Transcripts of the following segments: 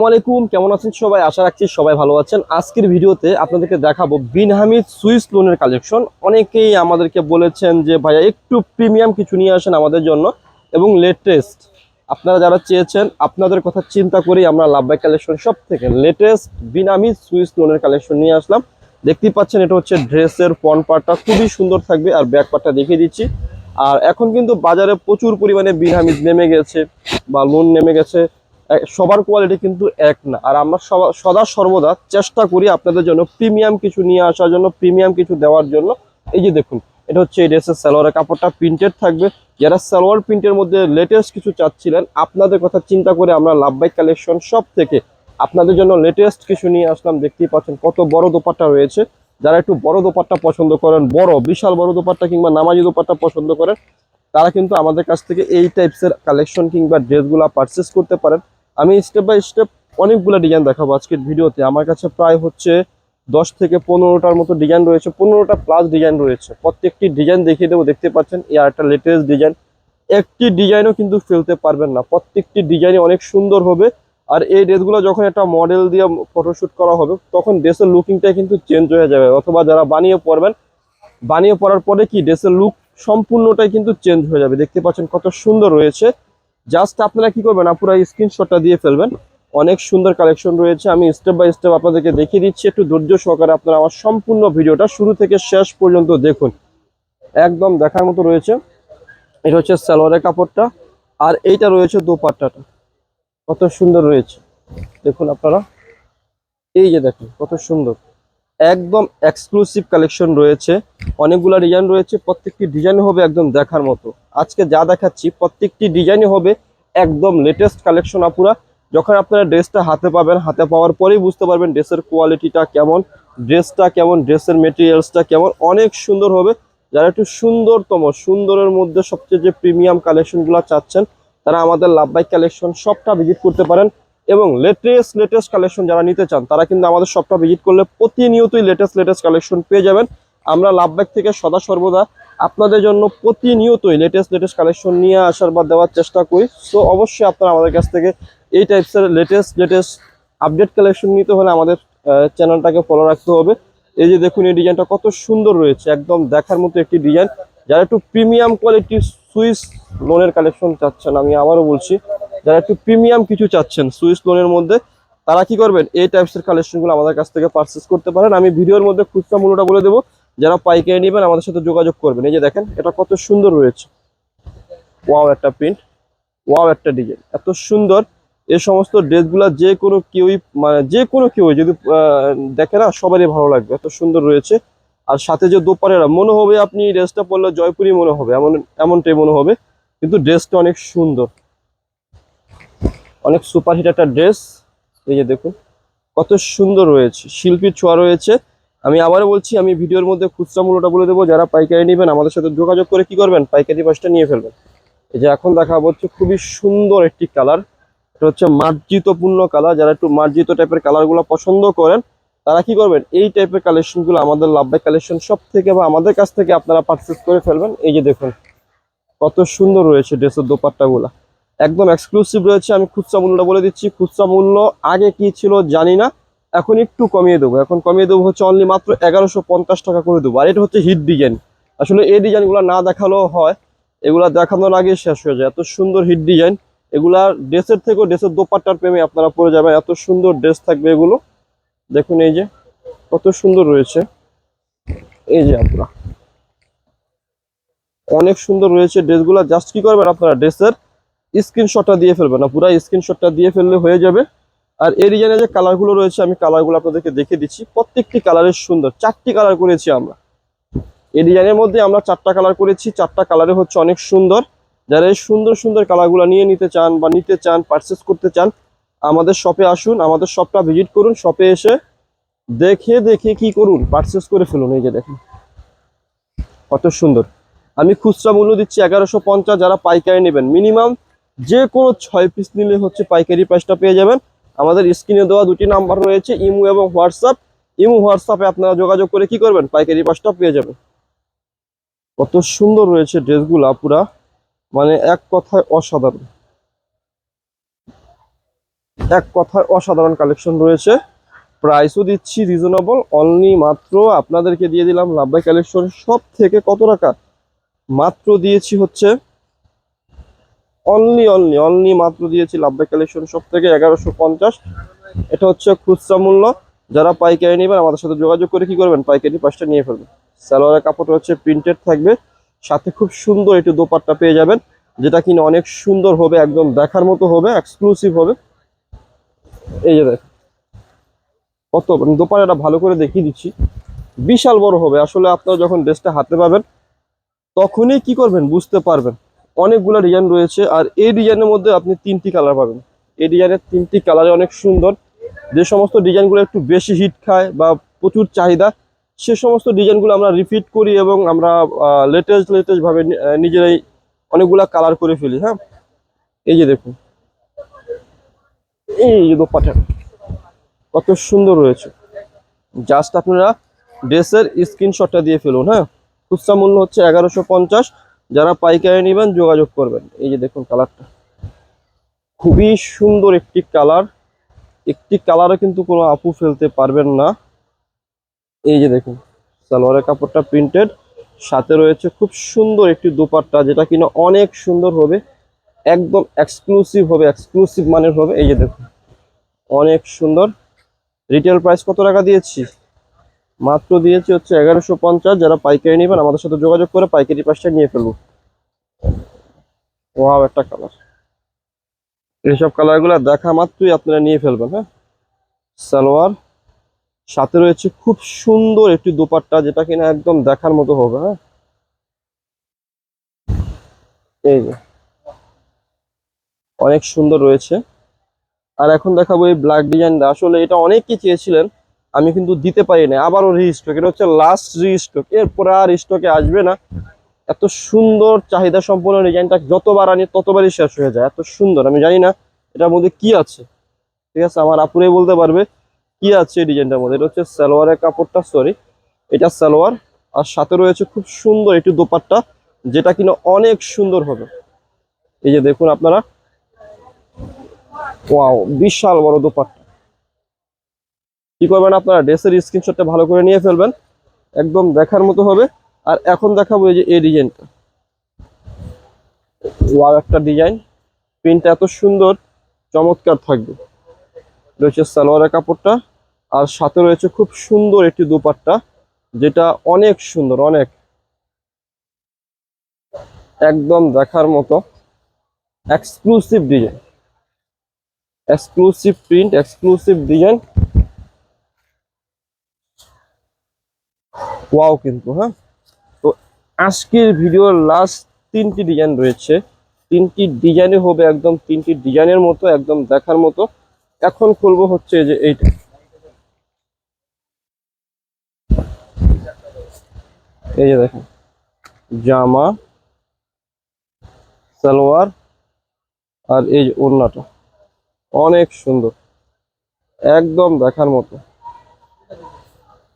আসসালামাইকুম কেমন আছেন সবাই? আশা রাখছি সবাই ভালো আছেন। আজকের ভিডিওতে আপনাদেরকে দেখাবো বিনহামিদ সুইস লোনের কালেকশন। অনেকেই আমাদেরকে বলেছেন যে, ভাইয়া, একটু প্রিমিয়াম কিছু নিয়ে আসেন আমাদের জন্য এবং লেটেস্ট আপনারা যারা চেয়েছেন, আপনাদের কথা চিন্তা করেই আমরা লাভবাই কালেকশন সব থেকে লেটেস্ট বিন হামিদ সুইস লোনের কালেকশন নিয়ে আসলাম। দেখতেই পাচ্ছেন, এটা হচ্ছে ড্রেসের ফ্রন্ট পার্টটা খুবই সুন্দর থাকবে আর ব্যাক পার্টটা দেখিয়ে দিচ্ছি। আর এখন কিন্তু বাজারে প্রচুর পরিমাণে বিন হামিদ নেমে গেছে বা লোন নেমে গেছে। সবার কোয়ালিটি কিন্তু এক না। আর আমরা সদা সর্বদা চেষ্টা করি আপনাদের জন্য প্রিমিয়াম কিছু নিয়ে আসার জন্য প্রিমিয়াম কিছু দেওয়ার জন্য। এই যে দেখুন, এটা হচ্ছে এই ড্রেসের সালোয়ারের কাপড়টা প্রিন্টেড থাকবে। যারা সালোয়ার প্রিন্টের মধ্যে লেটেস্ট কিছু চাচ্ছিলেন, আপনাদের কথা চিন্তা করে আমরা লাভবাইক কালেকশন সব থেকে আপনাদের জন্য লেটেস্ট কিছু নিয়ে আসলাম। দেখতেই পাচ্ছেন কত বড় দোপাট্টা রয়েছে। যারা একটু বড় দোপাট্টা পছন্দ করেন, বড়, বিশাল বড় দোপাট্টা কিংবা নামাজি দোপাট্টা পছন্দ করেন, তারা কিন্তু আমাদের কাছ থেকে এই টাইপসের কালেকশন কিংবা ড্রেসগুলো পারচেস করতে পারেন। আমি স্টেপ বাই স্টেপ অনেকগুলো ডিজাইন দেখাবো আজকের ভিডিওতে। আমার কাছে প্রায় হচ্ছে দশ থেকে পনেরোটার মতো ডিজাইন রয়েছে, পনেরোটা প্লাস ডিজাইন রয়েছে। প্রত্যেকটি ডিজাইন দেখিয়ে দেবো, দেখতে পাচ্ছেন? এই একটা লেটেস্ট ডিজাইন একটি ডিজাইনও কিন্তু ফেলতে পারবেন না। প্রত্যেকটি ডিজাইনই অনেক সুন্দর হবে। আর এই ড্রেসগুলো যখন একটা মডেল দিয়ে ফটোশ্যুট করা হবে, তখন ড্রেসের লুকিংটা কিন্তু চেঞ্জ হয়ে যাবে। অথবা যারা বানিয়ে পরবেন, বানিয়ে পরার পরে কি ড্রেসের লুক সম্পূর্ণটাই কিন্তু চেঞ্জ হয়ে যাবে। দেখতে পাচ্ছেন কত সুন্দর রয়েছে। জাস্ট আপনারা কি করবেন পুরো স্ক্রিনশটটা দিয়ে ফেলবেন। অনেক সুন্দর কালেকশন রয়েছে। আমি স্টেপ বাই স্টেপ আপনাদেরকে দেখিয়ে দিচ্ছি। একটু ধৈর্য সহকারে আপনারা আমার সম্পূর্ণ ভিডিওটা শুরু থেকে শেষ পর্যন্ত দেখুন। একদম দেখার মতো রয়েছে। এটা হচ্ছে সালোয়ারের কাপড়টা। আর এইটা রয়েছে দোপাট্টাটা। কত সুন্দর রয়েছে। দেখুন আপনারা। এই যে দেখুন, কত সুন্দর। একদম এক্সক্লুসিভ কালেকশন রয়েছে। অনেকগুলো ডিজাইন রয়েছে, প্রত্যেকটি ডিজাইন হবে একদম দেখার মতো। আজকে যা দেখাচ্ছি, প্রত্যেকটি ডিজাইনই হবে একদম লেটেস্ট কালেকশন আপুরা। যখন আপনারা ড্রেসটা হাতে পাবেন, হাতে পাওয়ার পরেই বুঝতে পারবেন ড্রেসের কোয়ালিটিটা কেমন ড্রেসটা কেমন ড্রেসের মেটেরিয়ালসটা কেমন। অনেক সুন্দর হবে। যারা একটু সুন্দরতম, সুন্দরের মধ্যে সবচেয়ে যে প্রিমিয়াম কালেকশনগুলো চাচ্ছেন, তারা আমাদের লাভবাই কালেকশন সবটা ভিজিট করতে পারেন। এবং লেটেস্ট লেটেস্ট কালেকশন যারা নিতে চান, তারা কিন্তু আমাদের শপটা ভিজিট করলে প্রতিনিয়তই লেটেস্ট লেটেস্ট কালেকশন পেয়ে যাবেন। আমরা লাভব্যাক থেকে সদা সর্বদা আপনাদের জন্য প্রতিনিয়তই লেটেস্ট লেটেস্ট কালেকশন নিয়ে আসার বা দেওয়ার চেষ্টা করি। সো অবশ্যই আপনারা আমাদের কাছ থেকে এই টাইপসের লেটেস্ট লেটেস্ট আপডেট কালেকশন নিতে হলে আমাদের চ্যানেলটাকে ফলো রাখতে হবে। এই যে দেখুন, এই ডিজাইনটা কত সুন্দর রয়েছে, একদম দেখার মতো একটি ডিজাইন যারা একটু প্রিমিয়াম কোয়ালিটির সুইস লোনের কালেকশন চাচ্ছেন, আমি আবারও বলছি যারা একটু প্রিমিয়াম কিছু চাচ্ছেন সুইস লোনের মধ্যে, তারা কি করবেন? এই টাইপসের কালেকশনগুলো আমাদের কাছ থেকে পারচেস করতে পারেন। আমি ভিডিওর মধ্যে খুচরা মূল্যটা বলে দেবো। যারা পাইকারি নেবেন, আমাদের সাথে যোগাযোগ করবেন। এই যে দেখেন, এটা কত সুন্দর রয়েছে। ওয়াও একটা প্রিন্ট ওয়াও একটা ডিজাইন এত সুন্দর। এই সমস্ত ড্রেসগুলো যে কোনো কেউই মানে যে কোনো কেউই, যদি দেখে না, সবারই ভালো লাগবে। এত সুন্দর রয়েছে। আর সাথে যে দোপারেরা, মনে হবে আপনি ড্রেসটা পরলে জয়পুরি মনে হবে। এমন, এমনটাই মনে হবে। কিন্তু ড্রেসটা অনেক সুন্দর। অনেক সুপারহিট একটা ড্রেস। এই যে দেখুন, কত সুন্দর রয়েছে শিল্পীর ছোঁয়া রয়েছে। আমি আবারও বলছি, আমি ভিডিওর মধ্যে খুচরা মূল্যটা বলে দেবো, যারা পাইকারি নেবেন, আমাদের সাথে যোগাযোগ করে কি করবেন? পাইকারি পাশটা নিয়ে ফেলবেন। এই যে এখন দেখা হচ্ছে খুবই সুন্দর একটি কালার। এটা হচ্ছে মার্জিতপূর্ণ কালার। যারা একটু মার্জিত টাইপের কালারগুলো পছন্দ করেন, তারা কি করবেন? এই টাইপের কালেকশনগুলো আমাদের লাভ লাভবাই কালেকশন সব থেকে বা আমাদের কাছ থেকে আপনারা পারচেস করে ফেলবেন। এই যে দেখুন, কত সুন্দর রয়েছে ড্রেসের দোপাট্টাগুলো। একদম এক্সক্লুসিভ রয়েছে, আমি খুচরা মূল্যটা বলে দিচ্ছি। খুচরা মূল্য আগে কি ছিল জানি না, এখন একটু কমিয়ে দেবো। এখন কমিয়ে দেবো হচ্ছে অনলি মাত্র এগারোশো পঞ্চাশ টাকা করে দেবো। আর এটা হচ্ছে হিট ডিজাইন আসলে এই ডিজাইনগুলো না দেখালেও হয়, এগুলা দেখানোর আগে শেষ হয়ে যায়। এত সুন্দর হিট ডিজাইন এগুলা ড্রেসের থেকেও ড্রেসের দোপাট্টার প্রেমে আপনারা পরে যাবেন। এত সুন্দর ড্রেস থাকবে এগুলো। দেখুন এই যে, কত সুন্দর রয়েছে। এই যে আপনারা। অনেক সুন্দর রয়েছে ড্রেসগুলো জাস্ট কি করবেন আপনারা ড্রেসের স্ক্রিনশটটা দিয়ে ফেলবেন না, পুরো স্ক্রিনশটটা দিয়ে ফেললে হয়ে যাবে। আর এই ডিজাইনে যে কালারগুলো রয়েছে, আমি কালারগুলো আপনাদেরকে দেখে দিচ্ছি। প্রত্যেকটি কালারের সুন্দর, চারটি কালার করেছি আমরা। এই ডিজাইনের মধ্যে আমরা চারটা কালার করেছি, চারটা কালারে হচ্ছে অনেক সুন্দর। যারা এই সুন্দর সুন্দর কালারগুলো নিয়ে নিতে চান বা নিতে চান পারচেস করতে চান, আমাদের শপে আসুন, আমাদের শপটা ভিজিট করুন শপে এসে দেখে দেখে কি করুন পারচেস করে ফেলুন। এই যে দেখুন, কত সুন্দর। আমি খুচরা মূল্য দিচ্ছি এগারোশো যারা পাইকারি নেবেন। মিনিমাম যে কোনো ছয় পিস নিলে হচ্ছে পাইকারি প্রাইসটা পেয়ে যাবেন। আমাদের স্ক্রিনে দেওয়া দুটি নাম্বার রয়েছে, ইমু এবং হোয়াটসঅ্যাপ। ইমু, হোয়াটসঅ্যাপে আপনারা যোগাযোগ করে কি করবেন? পাইকারি প্রাইসটা পেয়ে যাবেন। কত সুন্দর রয়েছে ড্রেসগুলা পুরা মানে এক কথায় অসাধারণ। এক কথায় অসাধারণ কালেকশন রয়েছে। প্রাইসও দিচ্ছি রিজনেবল অনলি মাত্র আপনাদেরকে দিয়ে দিলাম লাভবাই কালেকশন সব থেকে কত টাকা? মাত্র দিয়েছি হচ্ছে অনলি অনলি অনলি মাত্র দিয়েছি লাভবাই কালেকশন সব থেকে এগারোশো পঞ্চাশ। এটা হচ্ছে খুচরা মূল্য। যারা পাইকারি নেবেন, আমাদের সাথে যোগাযোগ করে কি করবেন? পাইকারি পাঁচটা নিয়ে ফেলবেন। সালোয়ারের কাপড়টা হচ্ছে প্রিন্টেড থাকবে। সাথে খুব সুন্দর একটু দোপাট্টা পেয়ে যাবেন, যেটা কিনা অনেক সুন্দর হবে, একদম দেখার মতো হবে এক্সক্লুসিভ হবে। এই যে দেখ কত মানে দোপাট্টাটা ভালো করে দেখিয়ে দিচ্ছি। বিশাল বড় হবে। আসলে আপনারা যখন ড্রেসটা হাতে পাবেন, তখনই কি করবেন? বুঝতে পারবেন। অনেকগুলো ডিজাইন রয়েছে আর এই ডিজাইনের মধ্যে আপনি তিনটি কালার পাবেন। এই ডিজাইনের তিনটি কালারে অনেক সুন্দর। যে সমস্ত ডিজাইনগুলো একটু বেশি হিট খায় বা প্রচুর চাহিদা সে সমস্ত ডিজাইনগুলো আমরা রিপিট করি এবং আমরা লেটেস্ট লেটেস্ট ভাবে নি- আহ, নিজেরাই অনেকগুলা কালার করে ফেলি হ্যাঁ? এই যে দেখুন। এই যে দোপাটা কত সুন্দর রয়েছে। জাস্ট আপনারা ড্রেসের স্ক্রিনশটটা দিয়ে ফেলুন হ্যাঁ? খুচরা মূল্য হচ্ছে এগারোশো পঞ্চাশ। যারা পাইকারি নেবেন, যোগাযোগ করবেন। এই যে দেখুন কালারটা। খুবই সুন্দর একটি কালার। একটি কালারে কিন্তু কোনো আপু ফেলতে পারবেন না। এই যে দেখুন, সালোয়ারের কাপড়টা প্রিন্টেড সাথে রয়েছে খুব সুন্দর একটি দোপাট্টা, যেটা কিনা অনেক সুন্দর হবে। একদম এক্সক্লুসিভ হবে এক্সক্লুসিভ মানের হবে। এই যে দেখুন, অনেক সুন্দর। রিটেল প্রাইস কত টাকা দিয়েছি? মাত্র দিয়েছি হচ্ছে এগারোশো পঞ্চাশ, যারা পাইকারি নেবেন আমাদের সাথে যোগাযোগ করে পাইকারি পাশটা নিয়ে ফেলব। ওয়াও, একটা কালার এইসব কালারগুলো দেখা মাত্রই আপনারা নিয়ে ফেলবেন হ্যাঁ? সালোয়ার, সাথে রয়েছে খুব সুন্দর একটি দোপাট্টা, যেটা কিনা একদম দেখার মতো হবে হ্যাঁ? এই যে। অনেক সুন্দর রয়েছে। আর এখন দেখাবো এই ব্ল্যাক ডিজাইনটা আসলে এটা অনেকেই চেয়েছিলেন আমি কিন্তু দিতে পারি না আবারও রিস্টক এটা হচ্ছে লাস্ট রিস্টক এরপর আর স্টকে আসবে না। এত সুন্দর চাহিদা সম্পন্ন ডিজাইনটা যতবার আনি, ততবারই শেষ হয়ে যায়। এত সুন্দর, আমি জানি না এটার মধ্যে কি আছে। ঠিক আছে, আমার আপুরাই বলতে পারবে কি আছে এই ডিজাইনটার মধ্যে। এটা হচ্ছে সালোয়ারের কাপড়টা সরি এটা সালোয়ার, আর সাথে রয়েছে খুব সুন্দর একটি দোপাট্টা, যেটা কিনা অনেক সুন্দর হবে। এই যে দেখুন আপনারা। ওয়াও, বিশাল বড় দোপাট্টা। কি করবেন আপনারা? ড্রেসের স্ক্রিনশটটা ভালো করে নিয়ে ফেলবেন। একদম দেখার মতো হবে। আর এখন দেখাবো এই যে এই ডিজাইনটা। ওয়াও একটা ডিজাইন। প্রিন্টটা এত সুন্দর, চমৎকার থাকবে। রয়েছে সালোয়ারের কাপড়টা। আর সাথে রয়েছে খুব সুন্দর একটি দোপাট্টা, যেটা অনেক সুন্দর, অনেক। একদম দেখার মতো। Exclusive design exclusive print exclusive design wow কিন্তু হ্যাঁ? তো আজকের ভিডিওর লাস্ট তিনটি ডিজাইন রয়েছে। তিনটি ডিজাইনে হবে একদম তিনটি ডিজাইনের মতো, একদম দেখার মতো। এখন খুলবো হচ্ছে যে এইটা। এই যে দেখেন, জামা, সালোয়ার আর এই যে ওড়নাটা। অনেক সুন্দর। একদম দেখার মতো।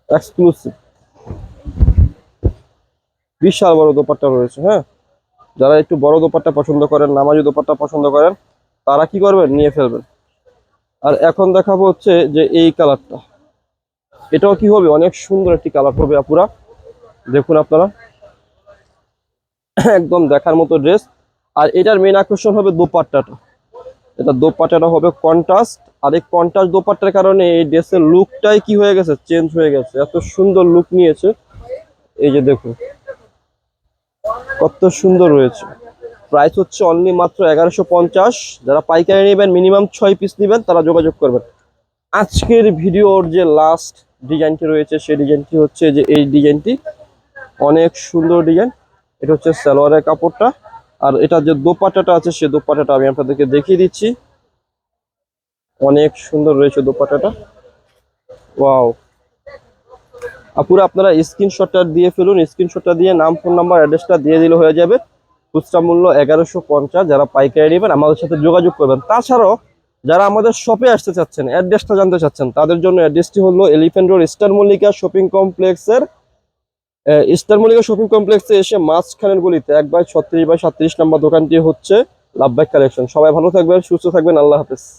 এক্সক্লুসিভ বিশাল বড় দোপাট্টা রয়েছে হ্যাঁ? যারা একটু বড় দোপাট্টা পছন্দ করেন, নামাজি দোপাট্টা পছন্দ করেন, তারা কি করবেন? নিয়ে ফেলবেন। আর এখন দেখাবো হচ্ছে যে এই কালারটা। এটাও কি হবে? অনেক সুন্দর একটি কালার হবে আপুরা। দেখুন আপনারা। একদম দেখার মতো ড্রেস। আর এটার মেন আকর্ষণ হবে দোপাট্টাটা। এটা দোপাট্টাটা হবে কন্ট্রাস্ট আর এই কন্ট্রাস্ট দোপাট্টার কারণে এই ড্রেসের লুকটাই কি হয়ে গেছে? চেঞ্জ হয়ে গেছে। এত সুন্দর লুক নিয়েছে। এই যে দেখুন। কত সুন্দর রয়েছে। প্রাইস হচ্ছে অনলি মাত্র এগারোশো পঞ্চাশ। যারা পাইকারি নেবেন মিনিমাম ছয় পিস নেবেন, তারা যোগাযোগ করবেন। আজকের ভিডিওর যে লাস্ট ডিজাইনটি রয়েছে, সেই ডিজাইনটি হচ্ছে যে এই ডিজাইনটি অনেক সুন্দর ডিজাইন এটা হচ্ছে সালোয়ারের কাপড়টা। আর এটা যে দোপাটাটা আছে সে দোপাটাটা আমি আপনাদেরকে দেখিয়ে দিচ্ছি। অনেক সুন্দর রয়েছে দোপাটাটা ওয়াও আপুরা, আপনারা স্ক্রিনশটটা দিয়ে ফেলুন স্ক্রিনশটটা দিয়ে নাম ফোন নাম্বার অ্যাড্রেসটা দিয়ে দিলে হয়ে যাবে। খুচরা মূল্য এগারোশো পঞ্চাশ, যারা পাইকারি নেবেন, আমাদের সাথে যোগাযোগ করবেন। তাছাড়াও, যারা আমাদের শপে আসতে চাচ্ছেন অ্যাড্রেসটা জানতে চাচ্ছেন, তাদের জন্য অ্যাড্রেসটি হলো Elephant Road Star Mallika shopping কমপ্লেক্সের স্টার মল্লিকা শপিং কমপ্লেক্সে এসে মাঝখানের গলিতে এক বাই ছত্রিশ বাই সাত্রিশ নম্বর দোকানটি হচ্ছে লাভবাই কালেকশন সবাই ভালো থাকবেন, সুস্থ থাকবেন, আল্লাহ হাফেজ।